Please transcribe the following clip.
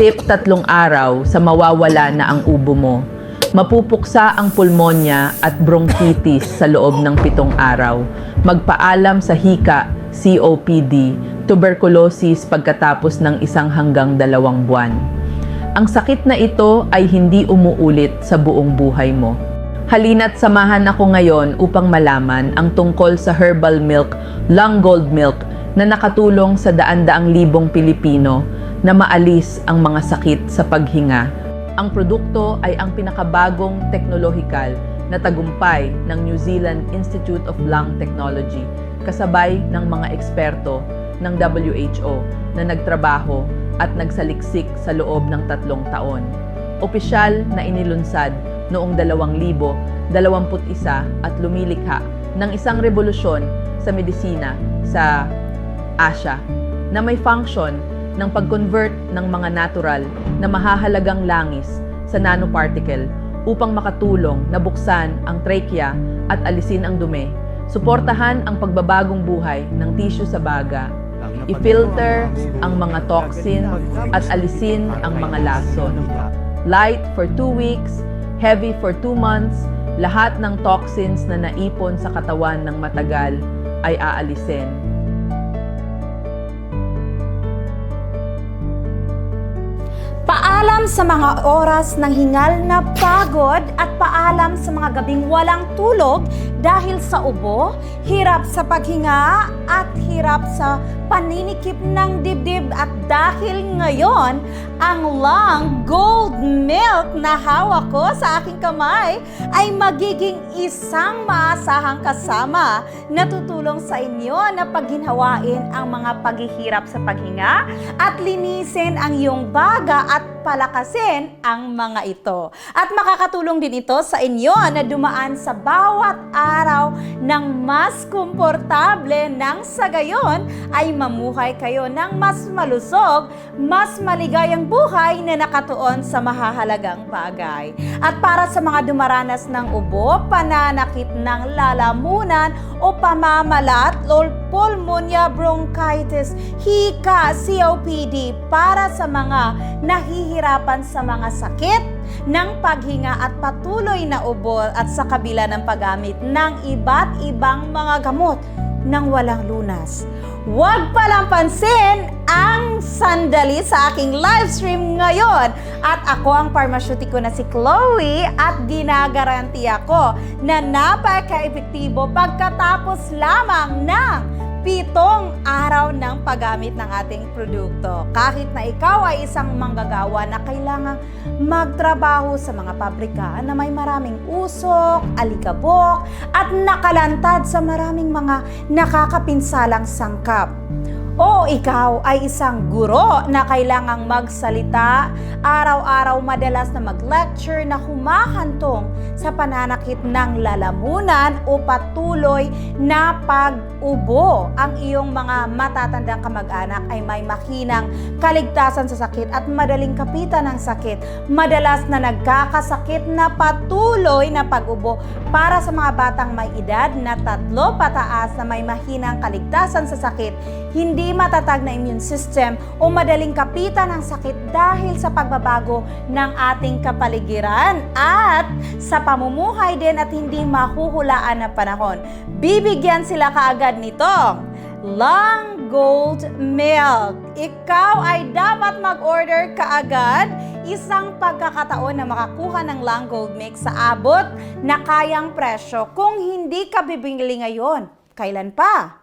Tip tatlong araw sa mawawala na ang ubo mo. Mapupuksa ang pulmonya at bronchitis sa loob ng pitong araw. Magpaalam sa hika, COPD, tuberculosis pagkatapos ng isang hanggang dalawang buwan. Ang sakit na ito ay hindi umuulit sa buong buhay mo. Halina't samahan ako ngayon upang malaman ang tungkol sa herbal milk, Long Gold Milk, na nakatulong sa daan-daang libong Pilipino na maalis ang mga sakit sa paghinga. Ang produkto ay ang pinakabagong teknolohikal na tagumpay ng New Zealand Institute of Lung Technology kasabay ng mga eksperto ng WHO na nagtrabaho at nagsaliksik sa loob ng tatlong taon. Opisyal na inilunsad noong 2021 at lumilikha ng isang revolusyon sa medisina sa Asia na may function ng pag-convert ng mga natural na mahahalagang langis sa nanoparticle upang makatulong na buksan ang trachea at alisin ang dumi, suportahan ang pagbabagong buhay ng tissue sa baga, i-filter ang mga toxin at alisin ang mga lason. Light for 2 weeks, heavy for 2 months, lahat ng toxins na naipon sa katawan ng matagal ay aalisin. Paalam sa mga oras ng hingal na pagod at paalam sa mga gabing walang tulog dahil sa ubo, hirap sa paghinga at hirap sa paninikip ng dibdib at dahil ngayon ang long gold milk na hawak ko sa aking kamay ay magiging isang maasahang kasama na tutulong sa inyo na paghinhawain ang mga paghihirap sa paghinga at linisin ang iyong baga at palakasin ang mga ito. At makakatulong din ito sa inyo na dumaan sa bawat araw ng mas komportable nang sa gayon ay mamuhay kayo ng mas malusog, mas maligayang buhay na nakatuon sa mahahalagang bagay. At para sa mga dumaranas ng ubo, pananakit ng lalamunan o pamamalat o pulmonya bronchitis, hika, COPD para sa mga nahihirapan sa mga sakit ng paghinga at patuloy na ubo at sa kabila ng paggamit ng iba't ibang mga gamot ng walang lunas. Huwag palang pansin ang sandali sa aking live stream ngayon. At ako ang parmasyutiko na si Chloe at ginagaranti ako na napaka-epektibo pagkatapos lamang ng pitong araw ng paggamit ng ating produkto. Kahit na ikaw ay isang manggagawa na kailangang magtrabaho sa mga pabrika na may maraming usok, alikabok, at nakalantad sa maraming mga nakakapinsalang sangkap. O ikaw ay isang guro na kailangang magsalita, araw-araw madalas na mag-lecture na humahantong sa pananakit ng lalamunan o patuloy na pag-ubo. Ang iyong mga matatandang kamag-anak ay may makinang kaligtasan sa sakit at madaling kapitan ng sakit. Madalas na nagkakasakit na patuloy na pag-ubo para sa mga batang may edad na tatlo pataas na may mahinang kaligtasan sa sakit, hindi matatag na immune system o madaling kapitan ng sakit dahil sa pagbabago ng ating kapaligiran at sa pamumuhay din at hindi mahuhulaan na panahon. Bibigyan sila kaagad nitong Long Gold Milk. Ikaw ay dapat mag-order kaagad isang pagkakataon na makakuha ng Long Gold Milk sa abot na kayang presyo. Kung hindi ka bibili ngayon, kailan pa?